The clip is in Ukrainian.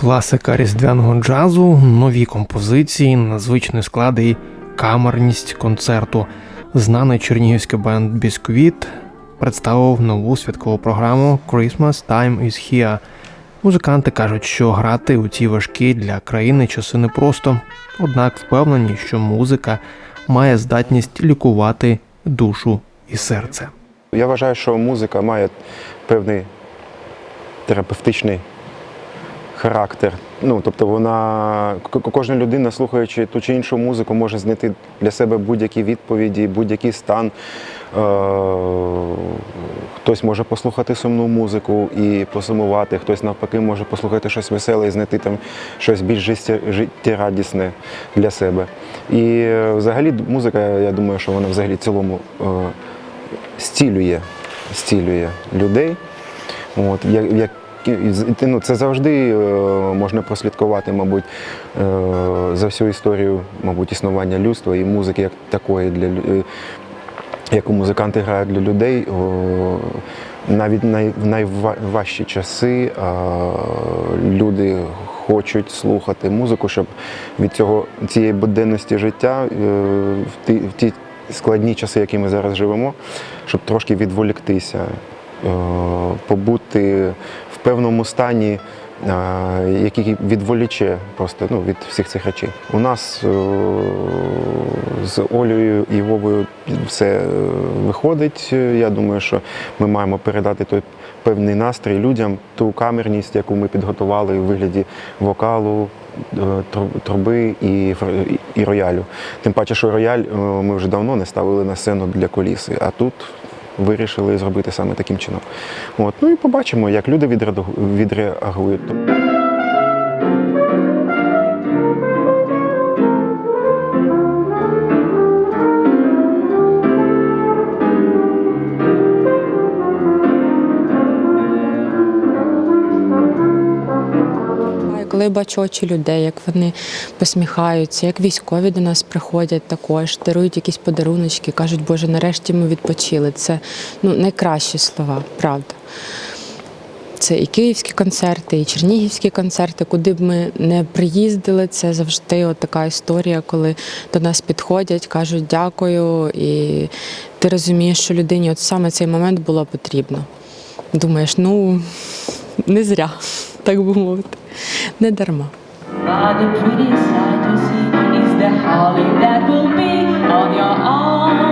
Класика різдвяного джазу, нові композиції, незвичний склад і камерність концерту. Знаний чернігівський бенд Бісквіт представив нову святкову програму Christmas Time is Here. Музиканти кажуть, що грати у ці важкі для країни часи непросто, однак впевнені, що музика має здатність лікувати душу і серце. Я вважаю, що музика має певний терапевтичний характер. Ну, тобто вона, кожна людина, слухаючи ту чи іншу музику, може знайти для себе будь-які відповіді, будь-який стан. Е, Хтось може послухати сумну музику і посумувати, хтось навпаки може послухати щось веселе і знайти там щось більш життєрадісне для себе. І е, взагалі музика, я думаю, що вона взагалі цілому е, зцілює, зцілює людей. От, як, ну, це завжди е, можна прослідкувати, мабуть, е, за всю історію, мабуть, існування людства і музики як такої для е, яку музиканти грають для людей. Навіть в найважчі часи люди хочуть слухати музику, щоб від цього цієї буденності життя в ті, складні часи, які ми зараз живемо, щоб трошки відволіктися, побути певному стані, е, який відволіче просто ну, від всіх цих речей. У нас е, з Олею і Вовою все е, виходить. Я думаю, що ми маємо передати той певний настрій людям, ту камерність, яку ми підготували у вигляді вокалу, труби і, і роялю. Тим паче, що рояль ми вже давно не ставили на сцену для коліси, а тут вирішили зробити саме таким чином. От. Ну і побачимо, як люди відреагу- відреагують. Коли бачу очі людей, як вони посміхаються, як військові до нас приходять також, дарують якісь подаруночки, кажуть, Боже, нарешті ми відпочили. Це ну, найкращі слова, правда. Це і київські концерти, і чернігівські концерти, куди б ми не приїздили, це завжди от така історія, коли до нас підходять, кажуть дякую, і ти розумієш, що людині от саме цей момент було потрібно. Думаєш, ну не зря, так би мовити, не дарма. But the pretty sight to see is the holly that will be on your own